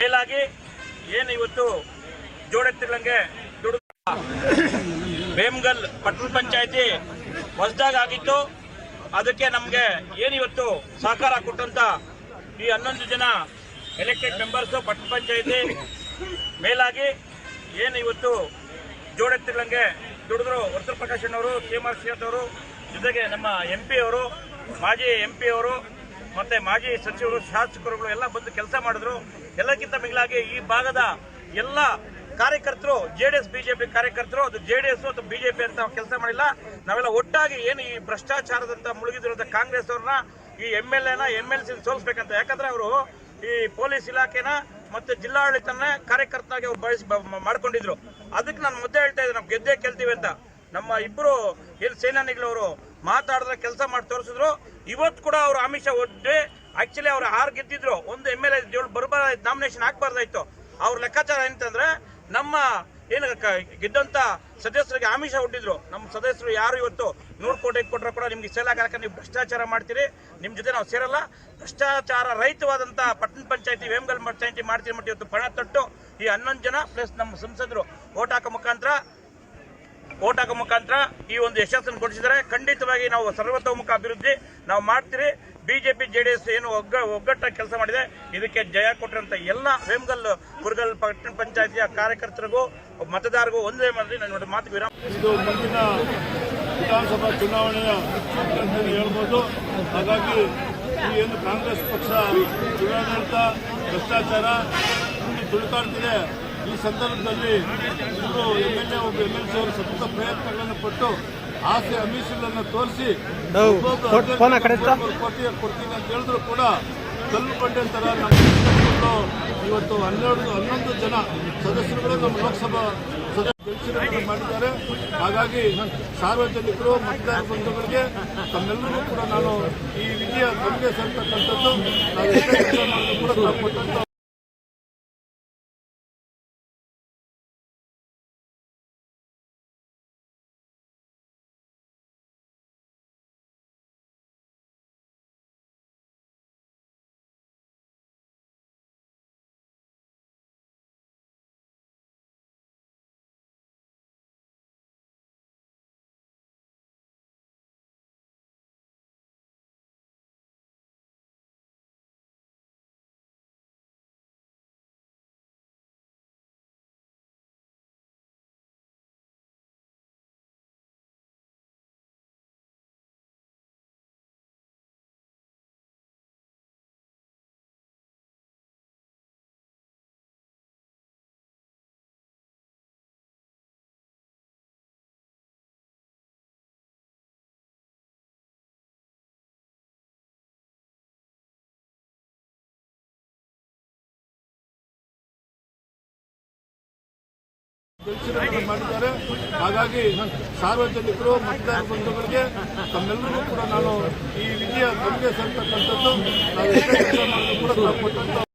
ಮೇಲಾಗಿ ಏನು ಇವತ್ತು ಜೋಡೆತ್ತಿಗಳಂಗೆ ದುಡಿದ ಬೇಮ್ಗಲ್ ಪಟ್ಟಣ ಪಂಚಾಯತಿ ಆಗಿತ್ತು. ಅದಕ್ಕೆ ನಮಗೆ ಏನಿವತ್ತು ಸಹಕಾರ ಕೊಟ್ಟಂತ ಈ ಹನ್ನೊಂದು ಜನ ಎಲೆಕ್ಟೆಡ್ ಮೆಂಬರ್ಸು ಪಟ್ಟಣ ಪಂಚಾಯತಿ ಮೇಲಾಗಿ ಏನು ಇವತ್ತು ಜೋಡೆತ್ತಿಗಳಂಗೆ ದುಡಿದ್ರು ವರ್ತೂರ್ ಪ್ರಕಾಶ್ ಅವರು ಕೆ ಶ್ರೀನಾಥ್ ಅವರು, ಜೊತೆಗೆ ನಮ್ಮ ಎಂ ಪಿ ಅವರು, ಮಾಜಿ ಎಂ ಪಿ ಅವರು ಮತ್ತೆ ಮಾಜಿ ಸಚಿವರು, ಶಾಸಕರುಗಳು ಎಲ್ಲ ಬಂದು ಕೆಲಸ ಮಾಡಿದ್ರು. ಎಲ್ಲಕ್ಕಿಂತ ಮಿಗಿಲಾಗಿ ಈ ಭಾಗದ ಎಲ್ಲ ಕಾರ್ಯಕರ್ತರು ಜೆಡಿಎಸ್ ಬಿಜೆಪಿ ಕಾರ್ಯಕರ್ತರು, ಅದು ಜೆಡಿಎಸ್ ಅಥವಾ ಬಿಜೆಪಿ ಅಂತ ಕೆಲಸ ಮಾಡಿಲ್ಲ. ನಾವೆಲ್ಲ ಒಟ್ಟಾಗಿ ಏನು ಈ ಭ್ರಷ್ಟಾಚಾರದಂತ ಮುಳುಗಿದಿರುವಂತ ಕಾಂಗ್ರೆಸ್ ಅವ್ರನ್ನ, ಈ ಎಂ ಎಲ್ ಎನ, ಎಂ ಎಲ್ ಸಿ ಸೋಲಿಸ್ಬೇಕಂತ. ಯಾಕಂದ್ರೆ ಅವರು ಈ ಪೊಲೀಸ್ ಇಲಾಖೆನ ಮತ್ತೆ ಜಿಲ್ಲಾಡಳಿತನ ಕಾರ್ಯಕರ್ತನಾಗಿ ಅವ್ರು ಬಳಸಿ ಮಾಡ್ಕೊಂಡಿದ್ರು. ಅದಕ್ಕೆ ನಾನು ಮುದ್ದೆ ಹೇಳ್ತಾ ಇದ್ದೆ, ನಾವು ಗೆದ್ದೇ ಗೆಲ್ತೀವಿ ಅಂತ. ನಮ್ಮ ಇಬ್ಬರು ಏನು ಸೇನಾನಿಗಳವರು ಮಾತಾಡಿದ್ರೆ ಕೆಲಸ ಮಾಡಿ ತೋರಿಸಿದ್ರು. ಇವತ್ತು ಕೂಡ ಅವರು ಆಮಿಷ ಒಡ್ಡಿ ಆಕ್ಚುಲಿ ಅವ್ರು ಆರು ಗೆದ್ದಿದ್ರು, ಒಂದು ಎಂ ಎಲ್ ಎ ಬರಬಾರ ನಾಮಿನೇಷನ್ ಹಾಕ್ಬಾರ್ದಾಯ್ತು ಅವ್ರ ಲೆಕ್ಕಾಚಾರ ಏನಂತಂದ್ರೆ, ನಮ್ಮ ಏನು ಗೆದ್ದಂತ ಸದಸ್ಯರಿಗೆ ಆಮಿಷ ಒಡ್ಡಿದ್ರು. ನಮ್ಮ ಸದಸ್ಯರು ಯಾರು ಇವತ್ತು ನೂರು ಕೋಟಿ ಕೊಟ್ಟರು ಕೂಡ ನಿಮ್ಗೆ ಸೇಲ್ ಆಗಲ್ಲ ನೀವು ಭ್ರಷ್ಟಾಚಾರ ಮಾಡ್ತೀರಿ ನಿಮ್ಮ ಜೊತೆ ನಾವು ಸೇರಲ್ಲ. ಭ್ರಷ್ಟಾಚಾರ ರಹಿತವಾದಂಥ ಪಟ್ಟಣ ಪಂಚಾಯತಿ, ವೇಮಗಲ್ ಪಂಚಾಯತಿ ಮಾಡ್ತೀರಿ ಮಟ್ಟ ಇವತ್ತು ಪಣ ತೊಟ್ಟು ಈ ಹನ್ನೊಂದು ಜನ ಪ್ಲಸ್ ನಮ್ಮ ಸಂಸದರು, ಓಟ್ ಹಾಕೋ ಮುಖಾಂತರ ಓಟ್ ಹಾಕೋ ಮುಖಾಂತರ ಈ ಒಂದು ಯಶಸ್ಸನ್ನು ಕೊಡಿಸಿದರೆ ಖಂಡಿತವಾಗಿ ನಾವು ಸರ್ವತೋಮುಖ ಅಭಿವೃದ್ಧಿ ನಾವು ಮಾಡ್ತೀರಿ. ಬಿಜೆಪಿ, ಜೆಡಿಎಸ್ ಏನು ಒಗ್ಗ ಒಗ್ಗಟ್ಟಾಗಿ ಕೆಲಸ ಮಾಡಿದೆ. ಇದಕ್ಕೆ ಜಯ ಕೊಟ್ಟಿರುವಂತಹ ಎಲ್ಲ ವೇಮಗಲ್, ಕುರುಗಲ್ ಪಟ್ಟಣ ಪಂಚಾಯತಿಯ ಕಾರ್ಯಕರ್ತರಿಗೂ, ಮತದಾರರಿಗೂ ಒಂದೇ ಮಾಡಿ ನನ್ನ ಮಾತು ವಿರಾಮ ಇದು ಮುಂದಿನ ವಿಧಾನಸಭಾ ಚುನಾವಣೆಯ ಹೇಳ್ಬೋದು. ಹಾಗಾಗಿ ಈ ಏನು ಕಾಂಗ್ರೆಸ್ ಪಕ್ಷ ಚುನಾವಣೆ ಭ್ರಷ್ಟಾಚಾರ ತುಳಿತಾಡ್ತಿದೆ. ಈ ಸಂದರ್ಭದಲ್ಲಿ ಇಬ್ಬರು ಎಂ ಎಲ್ ಎ ಒಬ್ಬ ಎಂ ಎಲ್ ಸಿ ಅವರು ಸತತ ಪ್ರಯತ್ನಗಳನ್ನು ಪಟ್ಟು ಆಸೆ ಅಮಿಷಗಳನ್ನು ತೋರಿಸಿ ಕೋಟಿ ಕೊಡ್ತೀನಿ ಅಂತ ಹೇಳಿದ್ರು ಕೂಡ ಕಲ್ಲು ಬಂಡೆ ತರ ನಮ್ಮ ಇವತ್ತು ಹನ್ನೆರಡು ಹನ್ನೊಂದು ಜನ ಸದಸ್ಯರುಗಳು ನಮ್ಮ ಲೋಕಸಭಾ ಸದಸ್ಯರು ಮಾಡಿದ್ದಾರೆ. ಹಾಗಾಗಿ ಸಾರ್ವಜನಿಕರು ಮತದಾರ ಬಂಧುಗಳಿಗೆ ತಮ್ಮೆಲ್ಲರಿಗೂ ಕೂಡ ನಾನು ಈ ವಿಜಯ ಗಮನ ನಾವು ಕೆಲಸ ಮಾಡಿದ್ರು ಕೂಡ ಮಾಡಿದ್ದಾರೆ. ಹಾಗಾಗಿ ಸಾರ್ವಜನಿಕರು ಮತದಾರ ಬಂಧುಗಳಿಗೆ ತಮ್ಮೆಲ್ಲರಿಗೂ ಕೂಡ ನಾನು ಈ ವಿಜಯ ತಮಗೆ ಸಂತಕ್ಕಂಥದ್ದು ನಾವು ಕೂಡ